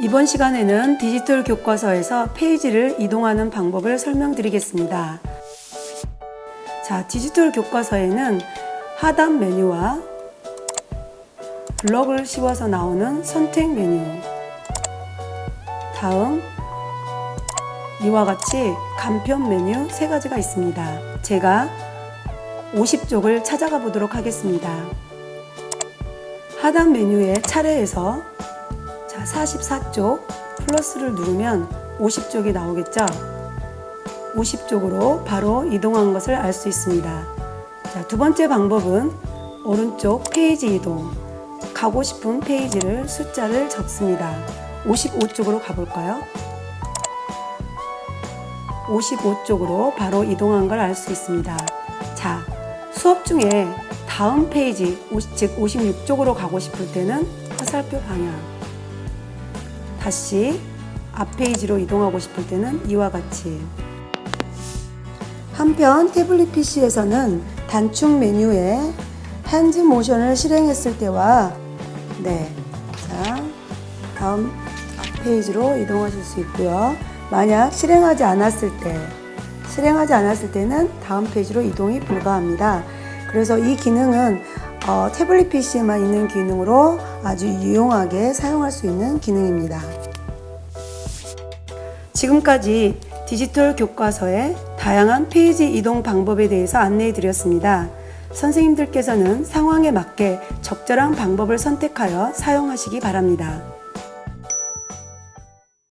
이번 시간에는 디지털 교과서에서 페이지를 이동하는 방법을 설명드리겠습니다. 자, 디지털 교과서에는 하단 메뉴와 블럭을 씌워서 나오는 선택 메뉴. 다음, 이와 같이 간편 메뉴 세 가지가 있습니다. 제가 50쪽을 찾아가 보도록 하겠습니다. 하단 메뉴의 차례에서 자, 44쪽 플러스를 누르면 50쪽이 나오겠죠? 50쪽으로 바로 이동한 것을 알 수 있습니다. 자, 두 번째 방법은 오른쪽 페이지 이동. 가고 싶은 페이지를 숫자를 적습니다. 55쪽으로 가볼까요? 55쪽으로 바로 이동한 걸 알 수 있습니다. 자, 수업 중에 다음 페이지, 즉 56쪽으로 가고 싶을 때는 화살표 방향. 다시 앞 페이지로 이동하고 싶을 때는 이와 같이. 한편 태블릿 PC에서는 단축 메뉴에 핸즈 모션을 실행했을 때와 네, 자 다음 앞 페이지로 이동하실 수 있고요. 만약 실행하지 않았을 때, 실행하지 않았을 때는 다음 페이지로 이동이 불가합니다. 그래서 이 기능은 어, 태블릿 PC에만 있는 기능으로 아주 유용하게 사용할 수 있는 기능입니다. 지금까지 디지털 교과서의 다양한 페이지 이동 방법에 대해서 안내해 드렸습니다. 선생님들께서는 상황에 맞게 적절한 방법을 선택하여 사용하시기 바랍니다.